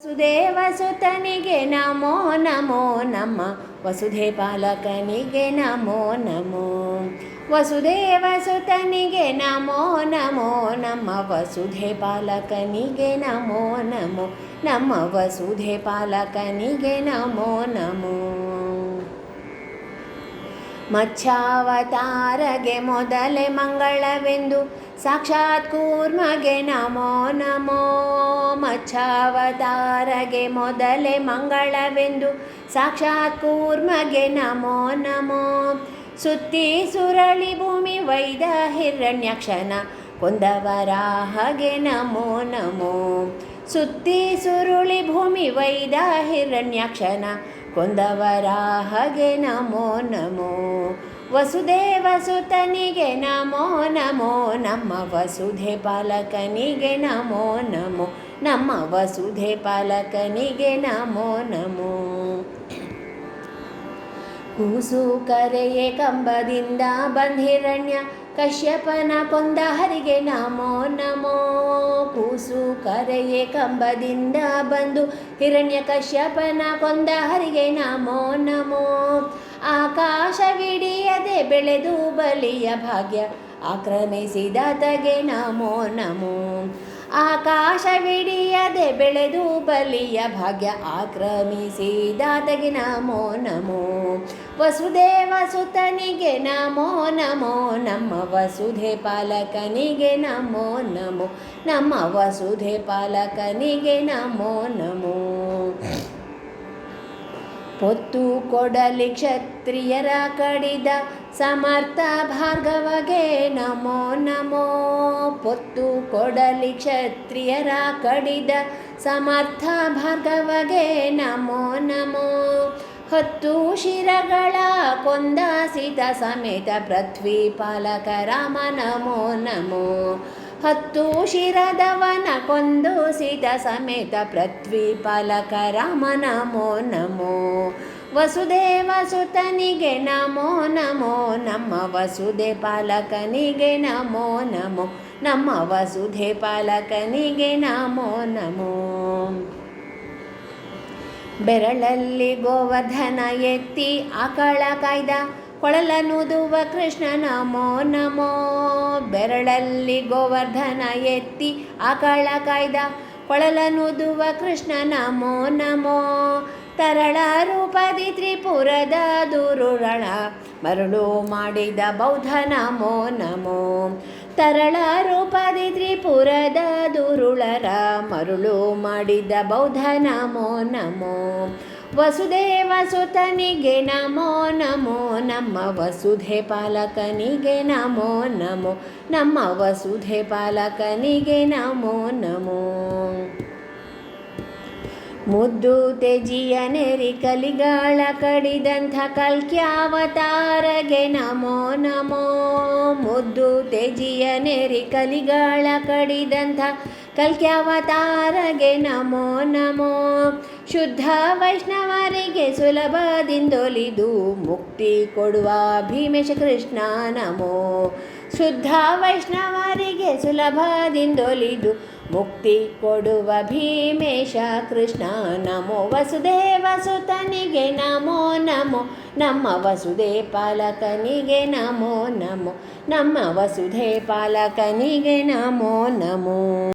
ವಸುದೇವ ಸುತನಿಗೆ ನಮೋ ನಮೋ ನಮ್ಮ ವಸುಧೆ ಪಾಲಕನಿಗೆ ನಮೋ ನಮೋ ವಸುದೇವ ಸುತನಿಗೆ ನಮೋ ನಮೋ ನಮ್ಮ ವಸುಧೆ ಪಾಲಕನಿಗೆ ನಮೋ ನಮೋ ನಮ್ಮ ವಸುಧೆ ಪಾಲಕನಿಗೆ ನಮೋ ನಮೋ ಮಚ್ಛಾವತಾರಗೆ ಮೊದಲೇ ಮಂಗಳವೆಂದು ಸಾಕ್ಷಾತ್ ಕೂರ್ಮಗೆ ನಮೋ ನಮೋ. ಮಚ್ಚಾವತಾರಗೆ ಮೊದಲೇ ಮಂಗಳವೆಂದು ಸಾಕ್ಷಾತ್ ಕೂರ್ಮಗೆ ನಮೋ ನಮೋ. ಸುತ್ತಿ ಸುರಳಿ ಭೂಮಿ ವೈದ ಹಿರಣ್ಯಕ್ಷಣ ಕೊಂದವರ ಹಾಗೆ ನಮೋ ನಮೋ. ಸುತ್ತಿ ಸುರುಳಿ ಭೂಮಿ ವೈದ ಹಿರಣ್ಯಕ್ಷನ ಕೊಂದವರ ಹಾಗೆ ನಮೋ ನಮೋ. ವಸುದೇವ ಸುತನಿಗೆ ನಮೋ ನಮೋ. ನಮ್ಮ ವಸುಧೆ ಪಾಲಕನಿಗೆ ನಮೋ ನಮೋ. ನಮ್ಮ ವಸುಧೆ ಪಾಲಕನಿಗೆ ನಮೋ ನಮೋ. ಕೂಸು ಕರೆಯೇ ಕಂಬದಿಂದ ಬಂಧಿರಣ್ಯ ಕಶ್ಯಪನ ಕೊಂದ ಹರಿಗೆ ನಮೋ ನಮೋ. ಕೂಸು ಕರೆಯೇ ಕಂಬದಿಂದ ಬಂದು ಹಿರಣ್ಯ, ಕಶ್ಯಪನ ಕೊಂದ ಹರಿಗೆ ನಮೋ ನಮೋ. ಆಕಾಶವಿಡಿಯದೆ ಬೆಳೆದು ಬಲಿಯ ಭಾಗ್ಯ, ಆಕ್ರಮಿಸಿದ ತಗೆ ನಮೋ ನಮೋ. ಆಕಾಶವಿಡಿಯದೆ ಬೆಳೆದು ಬಲಿಯ ಭಾಗ್ಯ ಆಕ್ರಮಿಸಿದಾತಗೆ ನಮೋ ನಮೋ. ವಸುದೇವ ಸುತನಿಗೆ ನಮೋ ನಮೋ, ನಮ್ಮ ವಸುಧೆ ಪಾಲಕನಿಗೆ ನಮೋ ನಮೋ, ನಮ್ಮ ವಸುಧೆ ಪಾಲಕನಿಗೆ ನಮೋ ನಮೋ. ಪೊತ್ತು ಕೊಡಲಿ ಕ್ಷತ್ರಿಯರ ಕಡಿದ ಸಮರ್ಥ ಭಾರ್ಗವಗೆ ನಮೋ ನಮೋ ಪೊತ್ತು ಕೊಡಲಿ ಕ್ಷತ್ರಿಯರ ಕಡಿದ ಸಮರ್ಥ ಭಾರ್ಗವಗೆ ನಮೋ ನಮೋ ಹತ್ತು ಶಿರಗಳ ಕೊಂದಾಸಿತ ಸೀತ ಸಮೇತ ಪೃಥ್ವಿ ಪಾಲಕ ರಾಮ ನಮೋ ನಮೋ ಹತ್ತು ಶಿರದವನ ಕೊಂದು ಸೀತ ಸಮೇತ ಪೃಥ್ವಿ ಪಾಲಕ ರಾಮ ನಮೋ ನಮೋ. ವಸುದೇವ ಸುತನಿಗೆ ನಮೋ ನಮೋ, ನಮ್ಮ ವಸುದೆ ಪಾಲಕನಿಗೆ ನಮೋ ನಮೋ, ನಮ್ಮ ವಸುಧೆ ಪಾಲಕನಿಗೆ ನಮೋ ನಮೋ. ಬೆರಳಲ್ಲಿ ಗೋವರ್ಧನ ಎತ್ತಿ ಆಕಳ ಕಾಯ್ದ ಕೊಳಲನುದುವ ಕೃಷ್ಣ ನಮೋ ನಮೋ. ಬೆರಳಲ್ಲಿ ಗೋವರ್ಧನ ಎತ್ತಿ ಆಕಳ ಕಾಯ್ದ. ಕೊಳಲನುದುವ ಕೃಷ್ಣ ನಮೋ ನಮೋ. ತರಳ ರೂಪದಿ ತ್ರಿಪುರದ ದುರುರಳ ಮರಳು ಮಾಡಿದ ಬೌದ್ಧ ನಮೋ ನಮೋ. ತರಳ ರೂಪದಿ ತ್ರಿಪುರದ ದುರುಳರ ಮರುಳು ಮಾಡಿದ ಬೌದ್ಧ ನಮೋ ನಮೋ. ವಸುದೇವ ಸುತನಿಗೆ ನಮೋ ನಮೋ ನಮ್ಮ ವಸುಧೆ ಪಾಲಕನಿಗೆ ನಮೋ ನಮೋ ನಮ್ಮ ವಸುಧೆ ಪಾಲಕನಿಗೆ ನಮೋ ನಮೋ. ಮುದ್ದು ತೆಜಿಯ ನೆರಿ ಕಲಿಗಾಳ ಕಡಿದಂಥ ಕಲ್ಕ್ಯಾವತಾರಗೆ ನಮೋ ನಮೋ. ಮುದ್ದು ತೆಜಿಯ ನೆರಿ ಕಲಿಗಾಳ ಕಡಿದಂಥ ಕಲ್ಕ್ಯಾವತಾರಗೆ ನಮೋ ನಮೋ. ಶುದ್ಧ ವೈಷ್ಣವರಿಗೆ ಸುಲಭದಿಂದೊಲಿದು ಮುಕ್ತಿ ಕೊಡುವ ಭೀಮೇಶ ಕೃಷ್ಣ ನಮೋ. ಶುದ್ಧ ವೈಷ್ಣವರಿಗೆ ಸುಲಭದಿಂದೊಲಿದು ಮುಕ್ತಿ ಕೊಡುವ ಭೀಮೇಶ ಕೃಷ್ಣ. ನಮೋ ವಸುದೇವ ಸುತನಿಗೆ ನಮೋ ನಮೋ, ನಮ್ಮ ವಸುದೇ ಪಾಲಕನಿಗೆ ನಮೋ ನಮೋ, ನಮ್ಮ ವಸುಧೆ ಪಾಲಕನಿಗೆ ನಮೋ ನಮೋ.